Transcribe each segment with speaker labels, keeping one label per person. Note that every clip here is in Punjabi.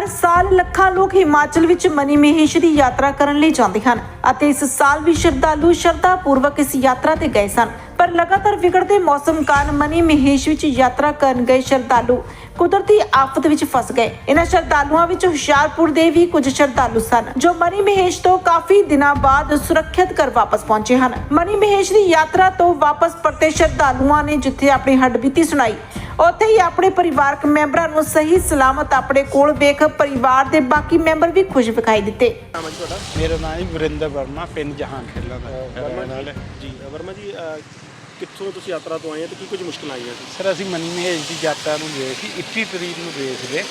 Speaker 1: ਹਰ ਸਾਲ ਲੱਖਾਂ ਲੋਕ ਹਿਮਾਚਲ ਵਿੱਚ ਮਨੀ ਮਹੇਸ਼ ਦੀ ਯਾਤਰਾ ਕਰਨ ਲਈ ਜਾਂਦੇ ਹਨ ਅਤੇ ਇਸ ਸਾਲ ਵੀ ਸ਼ਰਧਾਲੂ ਸ਼ਰਧਾ ਪੂਰਵਕ ਇਸ ਯਾਤਰਾ ਤੇ ਗਏ ਸਨ। ਪਰ ਲਗਾਤਾਰ ਵਿਗੜਦੇ ਮੌਸਮ ਕਾਰਨ ਮਨੀ ਮਹੇਸ਼ ਵਿੱਚ ਯਾਤਰਾ ਕਰਨ ਗਏ ਸ਼ਰਧਾਲੂ ਕੁਦਰਤੀ ਆਫਤ ਵਿੱਚ ਫਸ ਗਏ। ਇਹਨਾਂ ਸ਼ਰਧਾਲੂਆਂ ਵਿੱਚ ਹੁਸ਼ਿਆਰਪੁਰ ਦੇ ਵੀ ਕੁਝ ਸ਼ਰਧਾਲੂ ਸਨ, ਜੋ ਮਨੀ ਮਹੇਸ਼ ਤੋਂ ਕਾਫੀ ਦਿਨਾਂ ਬਾਅਦ ਸੁਰੱਖਿਅਤ ਕਰ ਵਾਪਸ ਪਹੁੰਚੇ ਹਨ। ਮਨੀ ਮਹੇਸ਼ ਦੀ ਯਾਤਰਾ ਤੋਂ ਵਾਪਸ ਪਰਤੇ ਸ਼ਰਧਾਲੂਆਂ ਨੇ ਜਿੱਥੇ ਆਪਣੀ ਹੱਡਬੀਤੀ ਸੁਣਾਈ ਉੱਥੇ ਹੀ ਆਪਣੇ ਪਰਿਵਾਰਕ ਮੈਂਬਰਾਂ ਨੂੰ ਸਹੀ ਸਲਾਮਤ ਆਪਣੇ ਕੋਲ ਵੇਖ ਪਰਿਵਾਰ ਦੇ ਬਾਕੀ ਮੈਂਬਰ ਵੀ ਖੁਸ਼ ਵਿਖਾਈ ਦਿੱਤੇ।
Speaker 2: ਮੇਰਾ ਨਾਮ ਹੈ ਵਰਿੰਦਰ ਵਰਮਾ ਪਿੰਡ ਜਹਾਨ ਖੇਲਾ ਦਾ।
Speaker 3: ਜੀ ਵਰਮਾ ਜੀ ਕਿੱਥੋਂ ਤੁਸੀਂ ਯਾਤਰਾ ਤੋਂ ਆਏ ਹੋ ਤੇ ਕੀ ਕੁਝ ਮੁਸ਼ਕਲਾਂ ਆਈਆਂ ਸੀ?
Speaker 2: ਸਰ ਅਸੀਂ ਮਨੀ ਮਹੇਸ਼ ਦੀ ਯਾਤਰਾ ਨੂੰ ਗਏ ਸੀ 21 ਤਰੀਕ ਨੂੰ ਗਏ ਸੀਗੇ।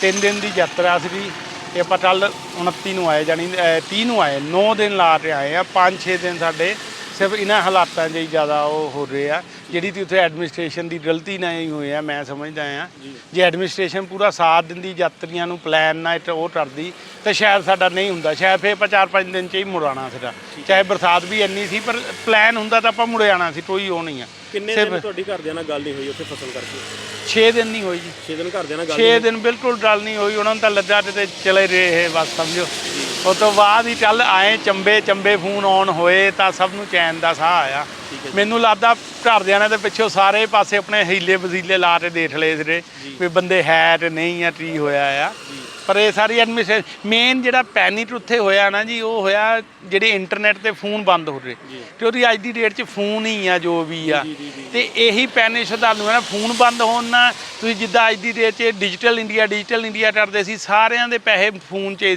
Speaker 2: ਤਿੰਨ ਦਿਨ ਦੀ ਯਾਤਰਾ ਸੀ ਤੇ ਆਪਾਂ ਕੱਲ 29 ਨੂੰ ਆਏ ਜਾਨੀ ਅਹ 30 ਨੂੰ ਆਏ। 9 ਦਿਨ ਲਾ ਕੇ ਆਏ ਆ 5-6 ਦਿਨ ਸਾਡੇ ਸਿਰਫ ਇਹਨਾਂ ਹਾਲਾਤਾਂ 'ਚ ਹੀ ਜ਼ਿਆਦਾ ਉਹ ਹੋ ਰਹੇ ਆ। ਜਿਹੜੀ ਤੇ ਉੱਥੇ ਐਡਮਿਨਿਸਟ੍ਰੇਸ਼ਨ ਦੀ ਗਲਤੀ ਨਾਲ ਹੀ ਹੋਏ ਆ ਮੈਂ ਸਮਝਦਾ ਆ। ਜੇ। ਐਡਮਿਨਿਸਟ੍ਰੇਸ਼ਨ ਪੂਰਾ ਸਾਥ ਦਿੰਦੀ ਯਾਤਰੀਆਂ ਨੂੰ ਪਲਾਨ ਨਾਲ ਉਹ ਕਰਦੀ ਤਾਂ ਸ਼ਾਇਦ ਸਾਡਾ ਨਹੀਂ ਹੁੰਦਾ। ਸ਼ਾਇਦ ਫੇਰ ਆਪਾਂ 4-5 ਦਿਨ 'ਚ ਹੀ ਮੁੜ ਆਉਣਾ ਸੀਗਾ। ਚਾਹੇ ਬਰਸਾਤ ਵੀ ਇੰਨੀ ਸੀ ਪਰ ਪਲਾਨ ਹੁੰਦਾ ਤਾਂ ਆਪਾਂ ਮੁੜ ਆਉਣਾ ਸੀ ਕੋਈ ਉਹ ਨਹੀਂ ਆ।
Speaker 3: ਕਿੰਨੇ ਦਿਨ ਤੁਹਾਡੀ ਘਰਦਿਆਂ ਨਾਲ ਗੱਲ ਨਹੀਂ ਹੋਈ ਉੱਥੇ ਫਸਲ ਕਰਕੇ?
Speaker 2: 6 ਦਿਨ ਨਹੀਂ ਹੋਈ ਜੀ।
Speaker 3: 6 ਦਿਨ ਘਰਦਿਆਂ ਨਾਲ ਗੱਲ
Speaker 2: 6
Speaker 3: ਨਹੀਂ
Speaker 2: ਦਿਨ ਬਿਲਕੁਲ ਗੱਲ ਨਹੀਂ ਹੋਈ ਉਹਨਾਂ ਨੂੰ ਤਾਂ ਲੱਗਾ ਤੇ ਚਲੇ ਰਹੇ ਇਹ ਬਸ ਸਮਝੋ। ਉਸ ਤੋਂ ਬਾਅਦ ਹੀ ਚੱਲ ਆਏ ਚੰਬੇ ਚੰਬੇ ਫੋਨ ਆਨ ਹੋਏ ਤਾਂ ਸਭ ਨੂੰ ਚੈਨ ਦਾ ਸਾਹ ਆਇਆ। ਮੈਨੂੰ ਲੱਗਦਾ ਘਰਦਿਆਂ ਨੇ ਤੇ ਪਿੱਛੋਂ ਸਾਰੇ ਪਾਸੇ ਆਪਣੇ ਹੀਲੇ ਵਜ਼ੀਲੇ ਲਾ ਕੇ ਦੇਖ ਲਏ ਸੀਗੇ ਵੀ ਬੰਦੇ ਹੈ ਤੇ ਨਹੀਂ ਆ ਕੀ ਹੋਇਆ ਆ। ਪਰ ਇਹ ਸਾਰੀ ਐਡਮਿਨਿਸਟ੍ਰੇਸ਼ਨ ਮੇਨ ਜਿਹੜਾ ਪੈਨਿਕ ਉੱਥੇ ਹੋਇਆ ਨਾ ਜੀ ਉਹ ਹੋਇਆ ਜਿਹੜੇ ਇੰਟਰਨੈਟ ਤੇ ਫੋਨ ਬੰਦ ਹੋ ਰਹੇ। ਤੇ ਉਹਦੀ ਅੱਜ ਦੀ ਡੇਟ 'ਚ ਫੋਨ ਹੀ ਆ ਜੋ ਵੀ ਆ। ਤੇ ਇਹੀ ਪੈਨਿਕ ਸ਼ਰਧਾਲੂ ਹੈ ਨਾ ਫੋਨ ਬੰਦ ਹੋਣ ਨਾਲ ਤੁਸੀਂ ਜਿੱਦਾਂ ਅੱਜ ਦੀ ਡੇਟ 'ਚ ਡਿਜੀਟਲ ਇੰਡੀਆ ਡਿਜੀਟਲ ਇੰਡੀਆ ਕਰਦੇ ਸੀ ਸਾਰਿਆਂ ਦੇ ਪੈਸੇ ਫੋਨ 'ਚ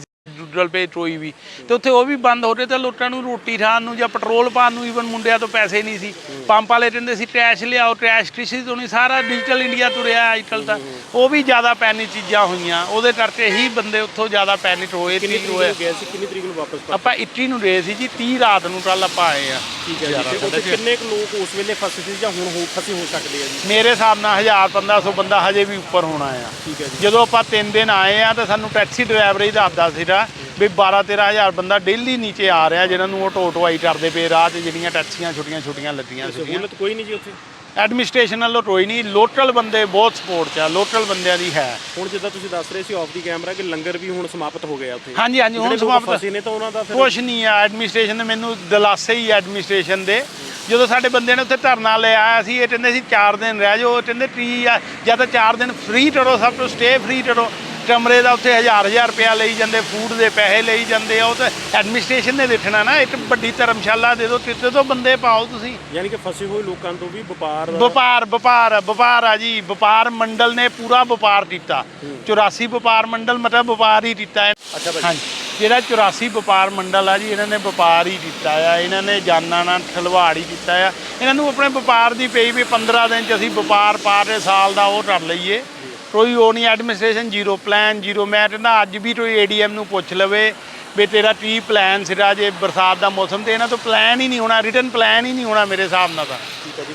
Speaker 2: ਗੂਗਲ ਪੇ ਕੋਈ ਵੀ। ਤੇ ਉੱਥੇ ਉਹ ਵੀ ਬੰਦ ਹੋ ਰਹੇ ਤੇ ਲੋਕਾਂ ਨੂੰ ਰੋਟੀ ਖਾਣ ਨੂੰ ਜਾਂ ਪੈਟਰੋਲ ਪਾਉਣ ਨੂੰ ਈਵਨ ਮੁੰਡਿਆਂ ਤੋਂ ਪੈਸੇ ਨਹੀਂ ਸੀ। ਪੰਪ ਵਾਲੇ ਕਹਿੰਦੇ ਸੀ ਟਰੈਸ਼ ਲਿਆਓ ਟਰੈਸ਼ ਟ੍ਰਿਸ਼ੀ ਤੋਂ ਨਹੀਂ ਸਾਰਾ ਡਿਜੀਟਲ ਇੰਡੀਆ ਤੁਰਿਆ ਅੱਜ ਕੱਲ੍ਹ ਤਾਂ। ਉਹ ਵੀ ਜ਼ਿਆਦਾ ਪੈਨਿਕ ਚੀਜ਼ਾਂ ਹੋਈਆਂ। ਉਹਦੇ ਕਰਕੇ ਹੀ ਬੰਦੇ ਉੱਥੋਂ ਜ਼ਿਆਦਾ ਪੈਨਿਕ ਹੋਏ
Speaker 3: ਕਿੰਨੀ ਤਰੀਕ ਨੂੰ ਗਏ ਸੀ ਕਿੰਨੀ ਤਰੀਕ ਨੂੰ ਵਾਪਸ
Speaker 2: ਆਪਾਂ 21 ਨੂੰ ਗਏ ਸੀ ਜੀ 30 ਰਾਤ ਨੂੰ ਕੱਲ ਆਪਾਂ ਆਏ ਆ।
Speaker 3: ਠੀਕ ਹੈ ਜੀ ਤੇ ਉੱਥੇ ਕਿੰਨੇ ਕੁ ਲੋਕ ਉਸ ਵੇਲੇ ਫਸੇ ਸੀ ਜਾਂ ਹੁਣ ਹੋ ਫਸੇ ਹੋ ਸਕਦੇ ਆ ਜੀ?
Speaker 2: ਮੇਰੇ ਹਿਸਾਬ ਨਾਲ 1000 1500 ਬੰਦਾ ਹਜੇ ਵੀ ਉੱਪਰ ਹੋਣਾ ਆ।
Speaker 3: ਠੀਕ ਹੈ ਜੀ।
Speaker 2: ਜਦੋਂ ਆਪਾਂ ਤਿੰਨ ਦਿਨ ਆਏ ਆ ਤਾਂ ਸਾਨੂੰ ਟੈਕਸੀ ਡਰਾਈਵਰ ਹੀ ਦੱਸਦਾ ਸੀਗਾ ਵੀ 12 13000 ਬੰਦਾ ਡੇਲੀ ਨੀਚੇ ਆ ਰਿਹਾ ਜਿਹਨਾਂ ਨੂੰ ਉਹ ਟੋਟਵਾਈ ਕਰਦੇ ਪਏ ਰਾਹ 'ਚ ਜਿਹੜੀਆਂ ਟੈਕਸੀਆਂ ਛੋਟੀਆਂ ਛੋਟੀਆਂ ਲੱਗੀਆਂ ਸੀਗੀਆਂ।
Speaker 3: ਸਹੂਲਤ ਕੋਈ ਨਹੀਂ ਜੀ ਉੱਥੇ?
Speaker 2: ਐਡਮਿਨਿਸਟ੍ਰੇਸ਼ਨ ਵੱਲੋਂ ਕੋਈ ਨਹੀਂ ਲੋਕਲ ਬੰਦੇ ਬਹੁਤ ਸਪੋਰਟ 'ਚ ਆ ਲੋਕਲ ਬੰਦਿਆਂ ਦੀ ਹੈ।
Speaker 3: ਹੁਣ ਜਿੱਦਾਂ ਤੁਸੀਂ ਦੱਸ ਰਹੇ ਸੀ ਆਫ ਦੀ ਕੈਮਰਾ ਕਿ ਲੰਗਰ ਵੀ ਹੁਣ ਸਮਾਪਤ ਹੋ ਗਿਆ ਉੱਥੇ।
Speaker 2: ਹਾਂਜੀ ਹਾਂਜੀ ਹੁਣ ਸਮਾਪਤ
Speaker 3: ਫਸੇ ਨੇ ਤਾਂ ਉਹਨਾਂ ਦਾ
Speaker 2: ਕੁਛ ਨਹੀਂ ਆ ਐਡਮਿਨਿਸਟ੍ਰੇਸ਼ਨ ਨੇ ਮੈਨੂੰ ਦਿਲਾਸੇ ਹੀ ਐਡਮਿਨਿਸਟ੍ਰੇਸ਼ਨ ਦੇ। ਜਦੋਂ ਸਾਡੇ ਬੰਦੇ ਨੇ ਉੱਥੇ ਧਰਨਾ ਲਿਆ ਸੀ ਇਹ ਕਹਿੰਦੇ ਸੀ 4 ਦਿਨ ਰਹਿ ਜਾਓ ਕਹਿੰਦੇ ਟੀ ਆ ਜਾਂ ਤਾਂ 4 ਦਿਨ ਫ੍ਰੀ ਕਰੋ ਸਭ ਤੋਂ ਸਟੇ ਫ੍ਰੀ ਕਰੋ ਕਮਰੇ ਦਾ ਉੱਥੇ ਹਜ਼ਾਰ ਹਜ਼ਾਰ ਰੁਪਇਆ ਲਈ ਜਾਂਦੇ ਫੂਡ ਦੇ ਪੈਸੇ ਲਈ ਜਾਂਦੇ ਆ ਉਹ ਤਾਂ ਐਡਮਿਨਿਸਟ੍ਰੇਸ਼ਨ ਨੇ ਦੇਖਣਾ ਨਾ ਇੱਕ ਵੱਡੀ ਧਰਮਸ਼ਾਲਾ ਦੇ ਦਿਓ ਕਿਤੇ ਤੋਂ ਬੰਦੇ ਪਾਓ ਤੁਸੀਂ।
Speaker 3: ਯਾਨੀ ਕਿ ਫਸੇ ਹੋਏ ਲੋਕਾਂ ਤੋਂ ਵੀ ਵਪਾਰ
Speaker 2: ਵਪਾਰ ਵਪਾਰ ਵਪਾਰ ਆ ਜੀ ਵਪਾਰ ਮੰਡਲ ਨੇ ਪੂਰਾ ਵਪਾਰ ਕੀਤਾ। 84 ਵਪਾਰ ਮੰਡਲ ਮਤਲਬ ਵਪਾਰ ਹੀ ਕੀਤਾ ਹੈ।
Speaker 3: ਅੱਛਾ
Speaker 2: ਹਾਂਜੀ ਜਿਹੜਾ 84 ਵਪਾਰ ਮੰਡਲ ਆ ਜੀ ਇਹਨਾਂ ਨੇ ਵਪਾਰ ਹੀ ਕੀਤਾ ਆ ਇਹਨਾਂ ਨੇ ਜਾਨਾਂ ਨਾਲ ਖਲਵਾੜ ਹੀ ਕੀਤਾ ਆ। ਇਹਨਾਂ ਨੂੰ ਆਪਣੇ ਵਪਾਰ ਦੀ ਪਈ ਵੀ 15 ਦਿਨ ਚ ਅਸੀਂ ਵਪਾਰ ਪਾ ਕੇ ਸਾਲ ਦਾ ਉਹ ਕਰ ਲਈਏ। ਕੋਈ ਉਹ ਨਹੀਂ ਐਡਮਿਨਿਸਟ੍ਰੇਸ਼ਨ ਜ਼ੀਰੋ ਪਲਾਨ ਜ਼ੀਰੋ ਮੈਂ ਕਹਿੰਦਾ ਅੱਜ ਵੀ ਕੋਈ ਏਡੀਐਮ ਨੂੰ ਪੁੱਛ ਲਵੇ ਵੀ ਤੇਰਾ ਕੀ ਪਲਾਨ ਸਿਰਾ ਜੇ ਬਰਸਾਤ ਦਾ ਮੌਸਮ ਤੇ ਇਹਨਾਂ ਤੋਂ ਪਲਾਨ ਹੀ ਨਹੀਂ ਹੋਣਾ ਰਿਟਨ ਪਲਾਨ ਹੀ ਨਹੀਂ ਹੋਣਾ ਮੇਰੇ ਹਿਸਾਬ ਨਾਲ ਤਾਂ।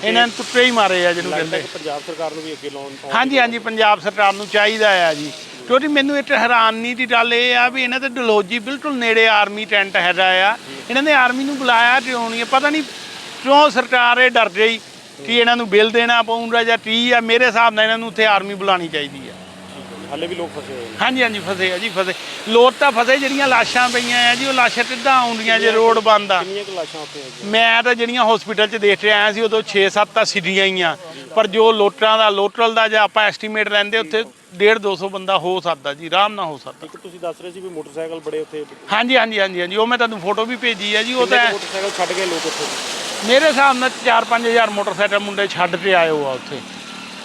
Speaker 2: ਇਹਨਾਂ ਨੇ ਤੁੱਟੇ ਹੀ ਮਾਰੇ ਆ ਜਿਹਨੂੰ ਕਹਿੰਦੇ।
Speaker 3: ਪੰਜਾਬ ਸਰਕਾਰ ਨੂੰ ਵੀ ਅੱਗੇ ਲਾਉਣ
Speaker 2: ਹਾਂਜੀ ਹਾਂਜੀ ਪੰਜਾਬ ਸਰਕਾਰ ਨੂੰ ਚਾਹੀਦਾ ਆ ਜੀ। ਕਿਉਂਕਿ ਮੈਨੂੰ ਇੱਕ ਹੈਰਾਨੀ ਦੀ ਗੱਲ ਇਹ ਆ ਵੀ ਇਹਨਾਂ ਦੇ ਡਲੋਜੀ ਬਿਲਕੁਲ ਨੇੜੇ ਆਰਮੀ ਟੈਂਟ ਹੈਗਾ ਆ। ਇਹਨਾਂ ਨੇ ਆਰਮੀ ਨੂੰ ਬੁਲਾਇਆ ਕਿਉਂ ਨਹੀਂ? ਪਤਾ ਨਹੀਂ ਕਿਉਂ ਸਰਕਾਰ ਇਹ ਡਰ ਗਈ ਕਿ ਇਹਨਾਂ ਨੂੰ ਬਿੱਲ ਦੇਣਾ ਪਊਗਾ ਜਾਂ ਕੀ ਆ ਮੇਰੇ ਹਿਸਾਬ ਨਾਲ ਇਹਨਾਂ ਨੂੰ ਉੱਥੇ ਆਰਮੀ ਬੁਲਾਣੀ ਚਾਹੀਦੀ ਆ।
Speaker 3: ਹਾਲੇ ਵੀ ਲੋਕ ਫਸੇ ਹੋਏ ਨੇ।
Speaker 2: ਹਾਂਜੀ ਹਾਂਜੀ ਫਸੇ ਆ ਜੀ ਫਸੇ। ਲੋਟ ਤਾਂ ਫਸੇ ਜਿਹੜੀਆਂ ਲਾਸ਼ਾਂ ਪਈਆਂ ਆ ਜੀ ਉਹ ਲਾਸ਼ਾਂ ਕਿੱਦਾਂ ਆਉਂਦੀਆਂ ਜੇ ਰੋਡ ਬੰਦ ਆ?
Speaker 3: ਕਿੰਨੀਆਂ ਕੁ ਲਾਸ਼ਾਂ ਉੱਥੇ ਹੈਗੀਆਂ?
Speaker 2: ਮੈਂ ਤਾਂ ਜਿਹੜੀਆਂ ਹਸਪੀਟਲ 'ਚ ਦੇਖ ਰਿਹਾ ਸੀ ਉਦੋਂ 6-7 ਤਾਂ ਸਿੱਧੀਆਂ ਹੀ ਆ। ਪਰ ਜੋ ਲੋਟਾਂ ਦਾ ਲੋਟਲ ਦਾ ਜਾਂ ਆਪਾਂ ਐਸਟੀਮੇਟ ਲੈਂਦੇ ਉੱਥੇ 1.5 200 ਬੰਦਾ ਹੋ ਸਕਦਾ ਜੀ ਆਰਾਮ ਨਾਲ ਹੋ ਸਕਦਾ।
Speaker 3: ਇੱਕ ਤੁਸੀਂ ਦੱਸ ਰਹੇ ਸੀ ਵੀ ਮੋਟਰਸਾਈਕਲ ਬੜੇ ਉੱਥੇ
Speaker 2: ਹਾਂਜੀ ਹਾਂਜੀ ਹਾਂਜੀ ਹਾਂਜੀ ਉਹ ਮੈਂ ਤੁਹਾਨੂੰ ਫੋਟੋ ਵੀ ਭੇਜੀ ਆ ਜੀ ਉਹ ਤਾਂ
Speaker 3: ਮੋਟਰਸਾਈਕਲ ਛੱਡ ਗਏ ਲੋਕ ਉੱਥੇ?
Speaker 2: ਮੇਰੇ ਹਿਸਾਬ ਨਾਲ 4-5000 ਮੋਟਰਸਾਈਕਲ ਮੁੰਡੇ ਛੱਡ ਕੇ ਆਏ ਹੋ ਆ ਉੱਥੇ।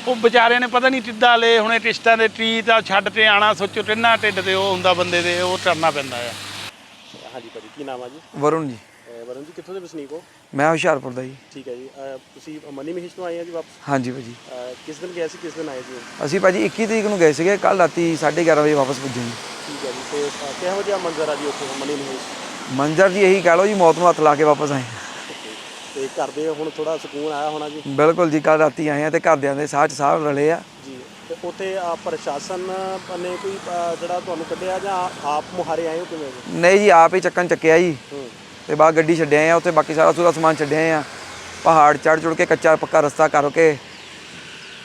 Speaker 2: ਉਹ ਵਿਚਾਰਿਆਂ ਨੇ ਪਤਾ ਨਹੀਂ ਕਿੱਦਾਂ ਲਏ ਹੁਣੇ ਟਿਸਟਾਂ ਦੇ ਟਰੀ ਤਾਂ ਛੱਡ ਕੇ ਆਣਾ ਸੋਚੋ ਟਿੰਨਾ ਢਿੱਡ ਤੇ ਉਹ ਹੁੰਦਾ ਬੰਦੇ ਦੇ ਉਹ ਕਰਨਾ ਪੈਂਦਾ ਆ।
Speaker 3: ਹਾਂਜੀ ਭਾਜੀ ਕੀ ਨਾਮ ਆ ਜੀ?
Speaker 4: ਵਰੁਣ ਜੀ।
Speaker 3: ਅਹ ਵਰੁਣ ਜੀ ਕਿੱਥੋਂ ਦੇ ਵਸਨੀਕ ਹੋ?
Speaker 4: ਮੈਂ ਹੁਸ਼ਿਆਰਪੁਰ ਦਾ ਜੀ।
Speaker 3: ਠੀਕ ਹੈ ਜੀ ਅਹ ਤੁਸੀਂ ਮਨੀ ਮਹਿਸ਼ ਤੋਂ ਆਏ ਆ ਜੀ ਵਾਪਸ?
Speaker 4: ਹਾਂਜੀ ਭਾਜੀ।
Speaker 3: ਅਹ ਕਿਸ ਦਿਨ ਗਏ ਸੀ ਕਿਸ ਦਿਨ ਆਏ ਜੀ
Speaker 4: ਅਸੀਂ ਭਾਜੀ 21 ਤਰੀਕ ਨੂੰ ਗਏ ਸੀਗੇ ਕੱਲ ਰਾਤੀ 11:30 ਵਜੇ ਵਾਪਸ ਪੁੱਜੇ ਜੀ।
Speaker 3: ਠੀਕ ਹੈ ਜੀ ਤੇ ਅਹ ਕਿਹੋ ਜਿਹਾ ਮੰਜ਼ਰ ਆ ਜੀ ਉੱਥੇ ਮਨੀ ਮਹਿਸ਼?
Speaker 4: ਮੰਜ਼ਰ ਜੀ ਇਹੀ ਕਹਿ ਲਓ ਜੀ ਮੌਤ ਨੂੰ ਹੱਥ ਲਾ ਕੇ ਵਾਪਸ ਆਏ।
Speaker 3: ਤੇ ਘਰ ਦੇ ਹੁਣ ਥੋੜਾ ਸਕੂਨ ਆਇਆ ਹੋਣਾ ਜੀ।
Speaker 4: ਬਿਲਕੁਲ ਜੀ ਕੱਲ ਰਾਤੀ ਆਏ ਆ ਤੇ ਘਰਦਿਆਂ ਦੇ ਸਾਹ ਚ ਸਾਹ ਰਲੇ ਆ।
Speaker 3: ਜੀ ਤੇ ਉੱਥੇ ਆ ਪ੍ਰਸ਼ਾਸਨ ਨੇ ਕੋਈ ਜਿਹੜਾ ਤੁਹਾਨੂੰ ਕੱਢਿਆ ਜਾਂ ਆਪ ਮੁਹਾਰੇ ਆਏ ਹੋ ਕਿਵੇਂ ਜੀ?
Speaker 4: ਨਹੀਂ ਜੀ ਆਪ ਹੀ ਚੱਕਣ ਚੱਕਿਆ ਜੀ।
Speaker 3: ਹੂੰ।
Speaker 4: ਤੇ ਬਾਅਦ ਗੱਡੀ ਛੱਡਿਆ ਆ ਉੱਥੇ ਬਾਕੀ ਸਾਰਾ ਸੂਰਾ ਸਮਾਨ ਛੱਡਿਆ ਆ। ਪਹਾੜ ਚੜ ਚੁੜ ਕੇ ਕੱਚਾ ਪੱਕਾ ਰਸਤਾ ਕਰਕੇ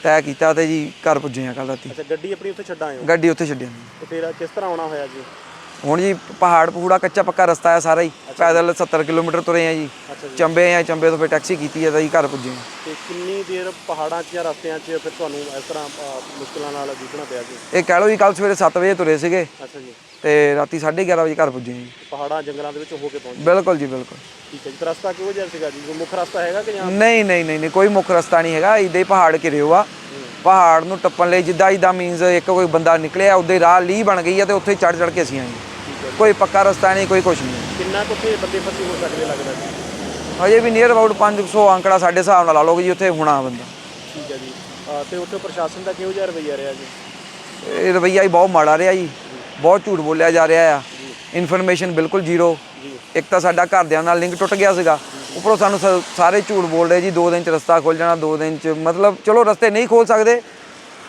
Speaker 4: ਤੈਅ ਕੀਤਾ ਤੇ ਜੀ ਘਰ ਪੁੱਜੇ ਆ ਕੱਲ ਰਾਤੀ।
Speaker 3: ਅੱਛਾ ਗੱਡੀ ਆਪਣੀ ਉੱਥੇ ਛੱਡ ਆਏ ਹੋ?
Speaker 4: ਗੱਡੀ ਉੱਥੇ ਛੱਡਿਆ
Speaker 3: ਤੇ ਫਿਰ ਕਿਸ ਤਰ੍ਹਾਂ ਆਉਣਾ ਹੋਇਆ ਜੀ?
Speaker 4: ਹੁਣ ਜੀ ਪਹਾੜ ਪਹੂੜਾ ਕੱਚਾ ਪੱਕਾ ਰਸਤਾ ਆ ਸਾਰਾ ਹੀ। ਪੈਦਲ 70 ਕਿਲੋਮੀਟਰ ਤੁਰੇ ਆ ਜੀ। ਚੰਬੇ ਆ ਚੰਬੇ ਤੋਂ ਫਿਰ ਟੈਕਸੀ ਕੀਤੀ ਆ ਤਾਂ ਜੀ ਘਰ ਪੁੱਜੇ
Speaker 3: ਤੇ ਕਿੰਨੀ ਦੇਰ ਪਹਾੜਾਂ 'ਚ ਜਾਂ ਰਸਤਿਆਂ 'ਚ ਫਿਰ ਤੁਹਾਨੂੰ ਇਸ ਤਰ੍ਹਾਂ ਮੁਸ਼ਕਲਾਂ ਨਾਲ ਜੂਝਣਾ ਪਿਆ ਜੀ?
Speaker 4: ਇਹ ਕਹਿ ਲਓ ਜੀ ਕੱਲ ਸਵੇਰੇ 7 ਵਜੇ ਤੁਰੇ ਸੀਗੇ।
Speaker 3: ਅੱਛਾ ਜੀ।
Speaker 4: ਤੇ ਰਾਤੀ 11:30 ਵਜੇ ਘਰ ਪੁੱਜੇ ਜੀ।
Speaker 3: ਪਹਾੜਾਂ ਜੰਗਲਾਂ ਦੇ ਵਿੱਚ ਹੋ ਕੇ ਪਹੁੰਚੇ।
Speaker 4: ਬਿਲਕੁਲ ਜੀ ਬਿਲਕੁਲ।
Speaker 3: ਠੀਕ ਹੈ ਜੀ। ਤੇ ਰਸਤਾ ਕਿਹੋ ਜਿਹਾ ਸੀਗਾ ਜੀ? ਕੋਈ ਮੁੱਖ ਰਸਤਾ ਹੈਗਾ ਕਿ ਜਾਂ
Speaker 4: ਨਹੀਂ ਨਹੀਂ ਨਹੀਂ ਕੋਈ ਮੁੱਖ ਰਸਤਾ ਨਹੀਂ ਹੈਗਾ। ਇਦਾਂ ਹੀ ਪਹਾੜ ਘਿਰਿਓ ਆ। ਪਹਾੜ ਨੂੰ ਟੱਪਣ ਲਈ ਜਿੱਦਾਂ ਇਦਾਂ ਮੀਨਸ ਇੱਕ ਕੋਈ ਬੰਦਾ ਨਿਕਲਿਆ ਉਹਦੇ ਰਾਹ ਲੀ ਬਣ ਗਈ ਆ ਤੇ ਉੱਥੇ ਚੜ ਚੜ ਕੇ ਅਸੀਂ ਆਏ ਕੋਈ ਪੱਕਾ ਰਸਤਾ ਨਹੀਂ ਕੋਈ ਕੁਛ ਨਹੀਂ।
Speaker 3: ਕਿੰਨਾ ਕੁ ਉੱਥੇ ਬੰਦੇ ਫਸੇ ਹੋ ਸਕਦੇ ਲੱਗਦਾ
Speaker 4: ਹਜੇ ਵੀ ਨੀਅਰ ਅਬਾਊਟ 500 ਅੰਕੜਾ ਸਾਡੇ ਹਿਸਾਬ ਨਾਲ ਲਾ ਲਓ ਜੀ ਉੱਥੇ ਹੋਣਾ ਬੰਦਾ।
Speaker 3: ਠੀਕ ਹੈ ਜੀ। ਤੇ ਉੱਥੇ ਪ੍ਰਸ਼ਾਸਨ ਦਾ ਕਿਹੋ ਜਿਹਾ ਰਵੱਈਆ ਰਿਹਾ ਜੀ?
Speaker 4: ਇਹ ਰਵਈਆ ਹੀ ਬਹੁਤ ਮਾੜਾ ਰਿਹਾ ਜੀ। ਬਹੁਤ ਝੂਠ ਬੋਲਿਆ ਜਾ ਰਿਹਾ ਆ। ਇਨਫੋਰਮੇਸ਼ਨ ਬਿਲਕੁਲ ਜ਼ੀਰੋ ਇੱਕ ਤਾਂ ਸਾਡਾ ਘਰਦਿਆਂ ਨਾਲ ਲਿੰਕ ਟੁੱਟ ਗਿਆ ਸੀਗਾ। ਉੱਪਰੋਂ ਸਾਨੂੰ ਸਾਰੇ ਝੂਠ ਬੋਲ ਰਹੇ ਜੀ 2 ਦਿਨ ਚ ਰਸਤਾ ਖੁੱਲ ਜਾਣਾ 2 ਦਿਨ ਚ ਮਤਲਬ ਚਲੋ ਰਸਤੇ ਨਹੀਂ ਖੋਲ ਸਕਦੇ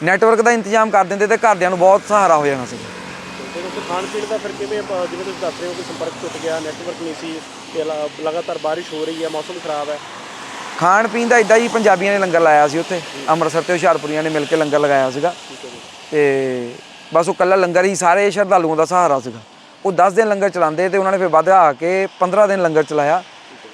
Speaker 4: ਨੈਟਵਰਕ ਦਾ ਇੰਤਜ਼ਾਮ ਕਰ ਦਿੰਦੇ ਤੇ ਘਰਦਿਆਂ ਨੂੰ ਬਹੁਤ ਸਹਾਰਾ ਹੋ ਜਾਣਾ ਸੀ।
Speaker 3: ਤੇ ਉੱਥੇ ਖਾਣ ਪੀਣ ਦਾ ਫਿਰ ਕਿਵੇਂ ਜਿਵੇਂ ਤੁਸੀਂ ਦੱਸ ਰਹੇ ਹੋ ਕਿ ਸੰਪਰਕ ਟੁੱਟ ਗਿਆ ਨੈਟਵਰਕ ਨਹੀਂ ਸੀ ਤੇ ਲਗਾਤਾਰ ਬਾਰਿਸ਼ ਹੋ ਰਹੀ ਹੈ ਮੌਸਮ ਖਰਾਬ ਹੈ।
Speaker 4: ਖਾਣ ਪੀਣ ਦਾ ਇਦਾਂ ਹੀ ਪੰਜਾਬੀਆਂ ਨੇ ਲੰਗਰ ਲਾਇਆ ਸੀ ਉੱਥੇ ਅੰਮ੍ਰਿਤਸਰ ਤੇ ਹੁਸ਼ਿਆਰਪੁਰੀਆਂ ਨੇ ਮਿਲ ਕੇ ਲੰਗਰ ਲਗਾਇਆ ਸੀਗਾ। ਤੇ ਬਸ ਉਹ ਕੱਲਾ ਲੰਗਰ ਹੀ ਸਾਰੇ ਸ਼ਰਧਾਲੂਆਂ ਦਾ ਸਹਾਰਾ ਸੀਗਾ। ਉਹ 10 ਦਿਨ ਲੰਗਰ ਚਲਾਉਂਦੇ ਤੇ ਉਹਨਾਂ ਨੇ ਫਿਰ ਵਧਾ ਕੇ 15 ਦਿਨ ਲੰਗਰ ਚਲਾਇਆ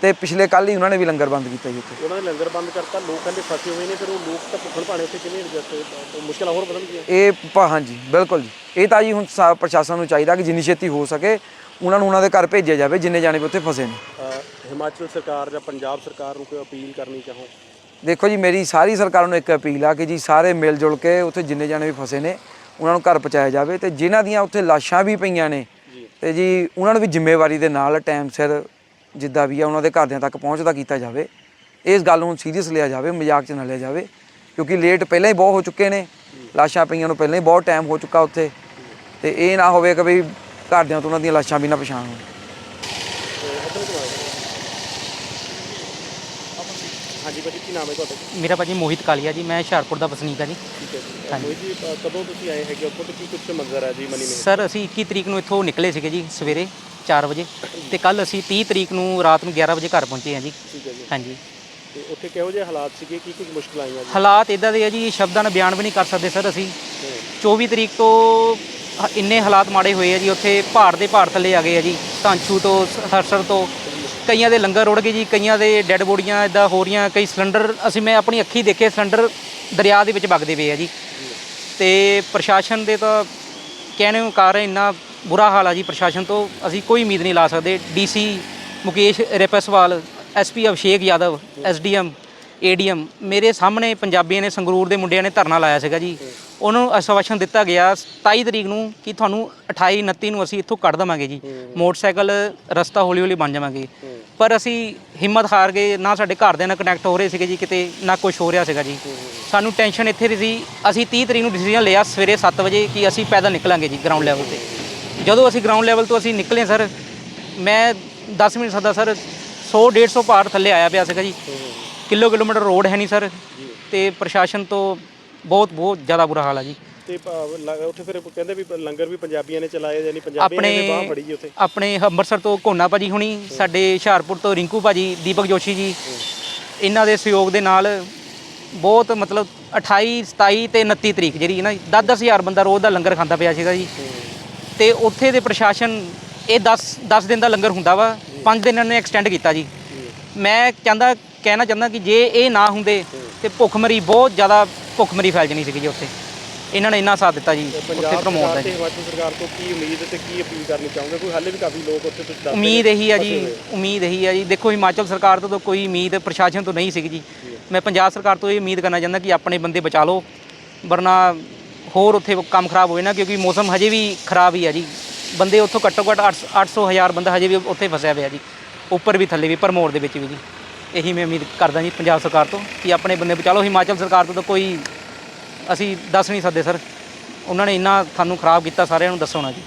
Speaker 4: ਤੇ ਪਿਛਲੇ ਕੱਲ ਹੀ ਉਹਨਾਂ ਨੇ ਵੀ ਲੰਗਰ ਬੰਦ ਕੀਤਾ ਜੀ ਉੱਥੇ।
Speaker 3: ਉਹਨਾਂ ਨੇ ਲੰਗਰ ਬੰਦ ਕਰਤਾ ਲੋਕ ਕਹਿੰਦੇ ਫਸੇ ਹੋਏ ਨੇ ਫਿਰ ਉਹ ਲੋਕ ਤਾਂ ਭੁੱਖਣ ਭਾਣੇ ਉੱਥੇ ਕਿਵੇਂ ਐਡਜਸਟ ਮੁਸ਼ਕਲਾਂ ਹੋਰ ਵਧਣਗੀਆਂ
Speaker 4: ਇਹ ਪ- ਹਾਂਜੀ ਬਿਲਕੁਲ ਜੀ। ਇਹ ਤਾਂ ਜੀ ਹੁਣ ਸਾ- ਪ੍ਰਸ਼ਾਸਨ ਨੂੰ ਚਾਹੀਦਾ ਕਿ ਜਿੰਨੀ ਛੇਤੀ ਹੋ ਸਕੇ ਉਹਨਾਂ ਨੂੰ ਉਹਨਾਂ ਦੇ ਘਰ ਭੇਜਿਆ ਜਾਵੇ ਜਿੰਨੇ ਜਾਣੇ ਵੀ ਉੱਥੇ ਫਸੇ ਨੇ।
Speaker 3: ਅ, ਹਿਮਾਚਲ ਸਰਕਾਰ ਜਾਂ ਪੰਜਾਬ ਸਰਕਾਰ ਨੂੰ ਕੋਈ ਅਪੀਲ ਕਰਨੀ ਚਾਹੋ?
Speaker 4: ਦੇਖੋ ਜੀ ਮੇਰੀ ਸਾਰੀ ਸਰਕਾਰਾਂ ਨੂੰ ਇੱਕ ਅਪੀਲ ਆ ਕਿ ਜੀ ਸਾਰੇ ਮਿਲ ਜੁਲ ਕੇ ਉੱਥੇ ਜਿੰਨੇ ਜਾਣੇ ਵੀ ਫਸੇ ਨੇ ਉਹਨਾਂ ਨੂੰ ਘਰ ਪਹੁੰਚਾਇਆ ਜਾਵੇ ਤੇ ਜਿਨ੍ਹਾਂ ਦੀਆਂ ਉੱਥੇ ਲਾਸ਼ਾਂ ਵੀ ਪਈਆਂ ਨੇ ਤੇ ਜੀ ਉਹਨਾਂ ਨੂੰ ਵੀ ਜ਼ਿੰਮੇਵਾਰੀ ਦੇ ਨਾਲ ਟਾਈਮ ਸਿਰ ਜਿੱਦਾਂ ਵੀ ਆ ਉਹਨਾਂ ਦੇ ਘਰਦਿਆਂ ਤੱਕ ਪਹੁੰਚਦਾ ਕੀਤਾ ਜਾਵੇ। ਇਸ ਗੱਲ ਨੂੰ ਸੀਰੀਅਸ ਲਿਆ ਜਾਵੇ, ਮਜ਼ਾਕ 'ਚ ਨਾ ਲਿਆ ਜਾਵੇ, ਕਿਉਂਕਿ ਲੇਟ ਪਹਿਲਾਂ ਹੀ ਬਹੁਤ ਹੋ ਚੁੱਕੇ ਨੇ। ਲਾਸ਼ਾਂ ਪਈਆਂ ਨੂੰ ਪਹਿਲਾਂ ਹੀ ਬਹੁਤ ਟਾਈਮ ਹੋ ਚੁੱਕਾ ਉੱਥੇ। ਤੇ ਇਹ ਨਾ ਹੋਵੇ ਕਿ ਵੀ ਘਰਦਿਆਂ ਤੋਂ ਉਹਨਾਂ ਦੀਆਂ ਲਾਸ਼ਾਂ ਵੀ ਨਾ ਪਛਾਣ ਹੋਣ
Speaker 3: ਹਾਂਜੀ ਭਾਜੀ ਕੀ ਨਾਮ ਹੈ ਤੁਹਾਡਾ?
Speaker 5: ਮੇਰਾ ਭਾਜੀ ਮੋਹਿਤ ਕਾਲੀਆ ਜੀ ਮੈਂ ਹੁਸ਼ਿਆਰਪੁਰ ਦਾ ਵਸਨੀਕ ਹਾਂ ਜੀ।
Speaker 3: ਠੀਕ ਹੈ ਜੀ। ਮੋਹਿਤ ਜੀ ਅ, ਕਦੋਂ ਤੁਸੀਂ ਆਏ ਹੈਗੇ ਉੱਥੋਂ ਤੇ ਕੀ ਕੁਛ ਮੰਜ਼ਰ ਹੈ ਜੀ ਮਨੀ ਮੇਂ
Speaker 5: ਸਰ ਅਸੀਂ 21 ਤਰੀਕ ਨੂੰ ਇੱਥੋਂ ਨਿਕਲੇ ਸੀਗੇ ਜੀ ਸਵੇਰੇ 4 ਵਜੇ। ਤੇ ਕੱਲ ਅਸੀਂ 30 ਤਰੀਕ ਨੂੰ ਰਾਤ ਨੂੰ 11 ਵਜੇ ਘਰ ਪਹੁੰਚੇ ਹਾਂ ਜੀ।
Speaker 3: ਠੀਕ ਹੈ ਜੀ।
Speaker 5: ਹਾਂਜੀ।
Speaker 3: ਤੇ ਉੱਥੇ ਕਿਹੋ ਜਿਹੇ ਹਾਲਾਤ ਸੀਗੇ? ਕੀ ਕੁਝ ਮੁਸ਼ਕਲਾਂ ਆਈਆਂ ਜੀ?
Speaker 5: ਹਾਲਾਤ ਇਦਾਂ ਦੇ ਆ ਜੀ ਸ਼ਬਦਾਂ ਨਾਲ ਬਿਆਨ ਵੀ ਨਹੀਂ ਕਰ ਸਕਦੇ ਸਰ ਅਸੀਂ। 24 ਤਰੀਕ ਤੋਂ ਹ- ਇੰਨੇ ਹਾਲਾਤ ਮਾੜੇ ਹੋਏ ਆ ਜੀ ਉੱਥੇ ਪਹਾੜ ਦੇ ਪਹਾੜ ਥੱਲੇ ਆ ਗਏ ਆ ਜੀ ਧਾਂਚੂ ਤੋਂ ਸ- ਸਰਸਰ ਤੋਂ। ਕਈਆਂ ਦੇ ਲੰਗਰ ਰੁੜ ਗਏ ਜੀ, ਕਈਆਂ ਦੇ ਡੈੱਡ ਬੋਡੀਆਂ ਇਦਾਂ ਹੋ ਰਹੀਆਂ, ਕਈ ਸਿਲੰਡਰ, ਅਸੀਂ ਮੈਂ ਆਪਣੀ ਅੱਖੀ ਦੇਖੇ, ਸਿਲੰਡਰ ਦਰਿਆ ਦੇ ਵਿੱਚ ਵਗਦੇ ਪਏ ਆ ਜੀ। ਤੇ ਪ੍ਰਸ਼ਾਸਨ ਦੇ ਤਾਂ ਕਹਿਣੇ ਨੂੰ ਕਾਰਨ ਇੰਨਾ ਬੁਰਾ ਹਾਲ ਆ ਜੀ, ਪ੍ਰਸ਼ਾਸਨ ਤੋਂ ਅਸੀਂ ਕੋਈ ਉਮੀਦ ਨਹੀਂ ਲਾ ਸਕਦੇ। DC Mukesh Repaswal, SP Abhishek Yadav, SDM, ADM, ਮੇਰੇ ਸਾਹਮਣੇ ਪੰਜਾਬੀਆਂ ਨੇ ਸੰਗਰੂਰ ਦੇ ਮੁੰਡਿਆਂ ਨੇ ਧਰਨਾ ਲਾਇਆ ਸੀਗਾ ਜੀ। ਉਹਨੂੰ ਅਸ਼ਵਾਸਨ ਦਿੱਤਾ ਗਿਆ 27 ਤਰੀਕ ਨੂੰ ਕਿ ਤੁਹਾਨੂੰ 28 29 ਨੂੰ ਅਸੀਂ ਇੱਥੋਂ ਕੱਢ ਦਵਾਂਗੇ ਜੀ। ਮੋਟਰਸਾਈਕਲ, ਰਸਤਾ ਹੌਲੀ ਹੌਲੀ ਬਣ ਜਾਵਾਂਗੇ। ਪਰ ਅਸੀਂ ਹਿੰਮਤ ਹਾਰ ਗਏ, ਨਾ ਸਾਡੇ ਘਰ ਦੇ ਨਾਲ ਕਨੈਕਟ ਹੋ ਰਹੇ ਸੀਗੇ ਜੀ, ਕਿਤੇ ਨਾ ਕੁਝ ਹੋ ਰਿਹਾ ਸੀਗਾ ਜੀ। ਸਾਨੂੰ ਟੈਨਸ਼ਨ ਇੱਥੇ ਦੀ ਸੀ, ਅਸੀਂ 30 ਤਰੀਕ ਨੂੰ ਡਿਸੀਜਨ ਲਿਆ ਸਵੇਰੇ 7 ਵਜੇ ਕਿ ਅਸੀਂ ਪੈਦਲ ਨਿਕਲਾਂਗੇ ਜੀ ਗਰਾਊਂਡ ਲੈਵਲ ਤੇ। ਜਦੋਂ ਅਸੀਂ ਗਰਾਊਂਡ ਲੈਵਲ ਤੋਂ ਅਸੀਂ ਨਿਕਲੇ ਸਰ, ਮੈਂ 10 ਮਿੰਟ ਸਦਾ, ਸਰ 100 150 ਪਾਰ ਥੱਲੇ ਆਇਆ ਪਿਆ ਸੀਗਾ ਜੀ। ਕਿਲੋ ਕਿਲੋਮੀਟਰ ਰੋਡ ਹੈ ਨਹੀਂ, ਸਰ, ਤੇ ਪ੍ਰਸ਼ਾਸਨ ਤੋਂ ਬਹੁਤ ਬਹੁਤ ਜ਼ਿਆਦਾ ਬੁਰਾ ਹਾਲ ਆ ਜੀ।
Speaker 3: ਤੇ ਲ- ਉੱਥੇ ਫਿਰ ਕਹਿੰਦੇ ਵੀ ਲੰਗਰ ਵੀ ਪੰਜਾਬੀਆਂ ਨੇ ਚਲਾਏ ਯਾਨੀ ਪੰਜਾਬੀਆਂ ਨੇ ਬਾਹ ਫੜੀ ਜੀ ਉੱਥੇ।
Speaker 5: ਆਪਣੇ ਅੰਮ੍ਰਿਤਸਰ ਤੋਂ ਕੋਨਾ ਭਾਜੀ ਹੁਣੀ ਸਾਡੇ ਹੁਸ਼ਿਆਰਪੁਰ ਤੋਂ ਰਿੰਕੂ ਭਾਜੀ ਦੀਪਕ ਜੋਸ਼ੀ ਜੀ। ਇਹਨਾਂ ਦੇ ਸਹਿਯੋਗ ਦੇ ਨਾਲ ਬਹੁਤ ਮਤਲਬ 28 27 ਤੇ 29 ਤਰੀਕ ਜਿਹੜੀ ਹੈ ਨਾ 10 ਹਜ਼ਾਰ ਬੰਦਾ ਰੋਜ਼ ਦਾ ਲੰਗਰ ਖਾਂਦਾ ਪਿਆ ਸੀਗਾ ਜੀ। ਤੇ ਉੱਥੇ ਦੇ ਪ੍ਰਸ਼ਾਸਨ ਇਹ 10 10 ਦਿਨ ਦਾ ਲੰਗਰ ਹੁੰਦਾ ਵਾ 5 ਦਿਨ ਇਹਨਾਂ ਨੇ ਐਕਸਟੈਂਡ ਕੀਤਾ ਜੀ। ਮੈਂ ਕਹਿੰਦਾ ਕਹਿਣਾ ਚਾਹੁੰਦਾ ਕਿ ਜੇ ਇਹ ਨਾ ਹੁੰਦੇ ਤੇ ਭੁੱਖਮਰੀ ਬਹੁਤ ਜ਼ਿਆਦਾ ਭੁੱਖਮਰੀ ਫੈਲ ਜਣੀ ਸੀਗੀ ਜੀ ਉੱਥੇ। ਇਹਨਾਂ ਨੇ ਇੰਨਾ ਸਾਥ ਦਿੱਤਾ ਜੀ ਉੱਥੇ ਪ੍ਰਮੋਟ ਦਾ ਜੀ।
Speaker 3: ਹਿਮਾਚਲ ਸਰਕਾਰ ਤੋਂ ਕੀ ਉਮੀਦ ਤੇ ਕੀ ਅਪੀਲ ਕਰਨੀ ਚਾਹੋਗੇ? ਕੋਈ ਹਾਲੇ ਵੀ ਕਾਫੀ ਲੋਕ ਉੱਥੇ ਤੁਸੀਂ ਦੱਸਦੇ
Speaker 5: ਉਮੀਦ ਇਹੀ ਆ ਜੀ। ਉਮੀਦ ਇਹੀ ਆ ਜੀ। ਦੇਖੋ ਹਿਮਾਚਲ ਸਰਕਾਰ ਤੋਂ ਤਾਂ ਕੋਈ ਉਮੀਦ ਪ੍ਰਸ਼ਾਸਨ ਤੋਂ ਨਹੀਂ ਸੀਗੀ ਜੀ। ਮੈਂ ਪੰਜਾਬ ਸਰਕਾਰ ਤੋਂ ਇਹ ਉਮੀਦ ਕਰਨਾ ਚਾਹੁੰਦਾ ਕਿ ਆਪਣੇ ਬੰਦੇ ਬਚਾ ਲਓ ਵਰਨਾ ਹੋਰ ਉੱਥੇ ਕੰਮ ਖਰਾਬ ਹੋਏ ਨਾ ਕਿਉਂਕਿ ਮੌਸਮ ਹਜੇ ਵੀ ਖਰਾਬ ਹੀ ਆ ਜੀ। ਬੰਦੇ ਉੱਥੋਂ ਘੱਟੋ ਘੱਟ 800 ਹਜ਼ਾਰ ਬੰਦਾ ਹਜੇ ਵੀ ਉੱਥੇ ਫਸਿਆ ਪਿਆ ਜੀ। ਉੱਪਰ ਵੀ ਥੱਲੇ ਵੀ ਭਰਮੌਰ ਦੇ ਵਿੱਚ ਵੀ ਜੀ। ਇਹੀ ਮੈਂ ਉਮੀਦ ਕਰਦਾ ਜੀ ਪੰਜਾਬ ਸਰਕਾਰ ਤੋਂ ਕਿ ਆਪਣੇ ਬੰਦੇ ਬਚਾ ਲਓ। ਹਿਮਾਚਲ ਸਰਕਾਰ ਤੋਂ ਤਾਂ ਕੋਈ ਅਸੀਂ ਦੱਸ ਨਹੀਂ ਸਕਦੇ, ਸਰ। ਉਹਨਾਂ ਨੇ ਇੰਨਾ ਸਾਨੂੰ ਖਰਾਬ ਕੀਤਾ, ਸਾਰਿਆਂ ਨੂੰ ਦੱਸੋ ਨਾ ਜੀ।